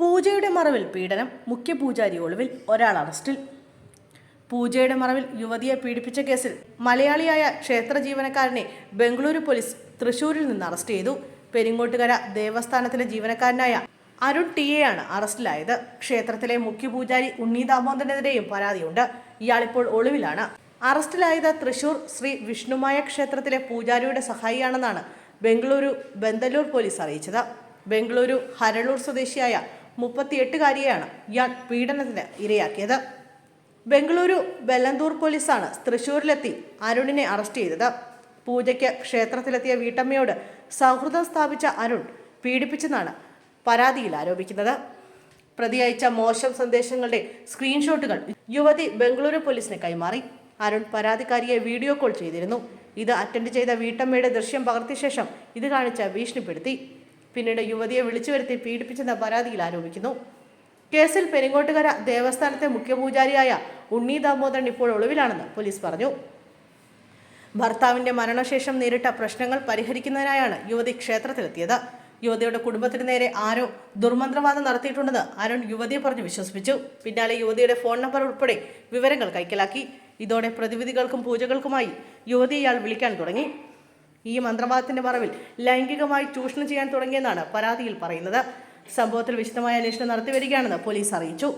പൂജയുടെ മറവിൽ പീഡനം മുഖ്യ പൂജാരി ഒളിവിൽ ഒരാൾ അറസ്റ്റിൽ. പൂജയുടെ മറവിൽ യുവതിയെ പീഡിപ്പിച്ച കേസിൽ മലയാളിയായ ക്ഷേത്ര ജീവനക്കാരനെ ബംഗളൂരു പോലീസ് തൃശൂരിൽ നിന്ന് അറസ്റ്റ് ചെയ്തു. പെരിങ്ങോട്ടുകര ദേവസ്ഥാനത്തിലെ ജീവനക്കാരനായ അരുൺ ടി എയാണ് അറസ്റ്റിലായത്. ക്ഷേത്രത്തിലെ മുഖ്യ പൂജാരി ഉണ്ണി ദാമോദരനെതിരെയും പരാതിയുണ്ട്. ഇയാളിപ്പോൾ ഒളിവിലാണ്. അറസ്റ്റിലായത് തൃശൂർ ശ്രീ വിഷ്ണുമായ ക്ഷേത്രത്തിലെ പൂജാരിയുടെ സഹായിയാണെന്നാണ് ബംഗളൂരു ബന്തലൂർ പോലീസ് അറിയിച്ചത്. ബംഗളൂരു ഹരളൂർ സ്വദേശിയായ മുപ്പത്തിയെട്ടുകാരിയെയാണ് ഇയാൾ പീഡനത്തിന് ഇരയാക്കിയത്. ബംഗളൂരു വെല്ലന്തൂർ പോലീസാണ് തൃശൂരിലെത്തി അരുണിനെ അറസ്റ്റ് ചെയ്തത്. പൂജയ്ക്ക് ക്ഷേത്രത്തിലെത്തിയ വീട്ടമ്മയോട് സൗഹൃദം സ്ഥാപിച്ച അരുൺ പീഡിപ്പിച്ചെന്നാണ് പരാതിയിൽ ആരോപിക്കുന്നത്. പ്രതി അയച്ച മോശം സന്ദേശങ്ങളുടെ സ്ക്രീൻഷോട്ടുകൾ യുവതി ബംഗളൂരു പോലീസിന് കൈമാറി. അരുൺ പരാതിക്കാരിയെ വീഡിയോ കോൾ ചെയ്തിരുന്നു. ഇത് അറ്റൻഡ് ചെയ്ത വീട്ടമ്മയുടെ ദൃശ്യം പകർത്തിയ ശേഷം ഇത് കാണിച്ച് ഭീഷണിപ്പെടുത്തി. പിന്നീട് യുവതിയെ വിളിച്ചു വരുത്തി പീഡിപ്പിച്ചെന്ന പരാതിയിൽ ആരോപിക്കുന്നു. കേസിൽ പെരിങ്ങോട്ടുകര ദേവസ്ഥാനത്തെ മുഖ്യപൂജാരിയായ ഉണ്ണി ദാമോദരൻ ഇപ്പോൾ ഒളിവിലാണെന്ന് പോലീസ് പറഞ്ഞു. ഭർത്താവിന്റെ മരണശേഷം നേരിട്ട പ്രശ്നങ്ങൾ പരിഹരിക്കുന്നതിനായാണ് യുവതി ക്ഷേത്രത്തിലെത്തിയത്. യുവതിയുടെ കുടുംബത്തിന് നേരെ ആരോ ദുർമന്ത്രവാദം നടത്തിയിട്ടുണ്ടെന്ന് അരുൺ യുവതിയെ പറഞ്ഞ് വിശ്വസിപ്പിച്ചു. പിന്നാലെ യുവതിയുടെ ഫോൺ നമ്പർ ഉൾപ്പെടെ വിവരങ്ങൾ കൈക്കലാക്കി. ഇതോടെ പ്രതിവിധികൾക്കും പൂജകൾക്കുമായി യുവതി ഇയാൾ വിളിക്കാൻ തുടങ്ങി. ഈ മന്ത്രവാദത്തിന്റെ മറവിൽ ലൈംഗികമായി ചൂഷണം ചെയ്യാൻ തുടങ്ങിയെന്നാണ് പരാതിയിൽ പറയുന്നത്. സംഭവത്തിൽ വിശദമായ അന്വേഷണം നടത്തിവരികയാണെന്ന് പോലീസ് അറിയിച്ചു.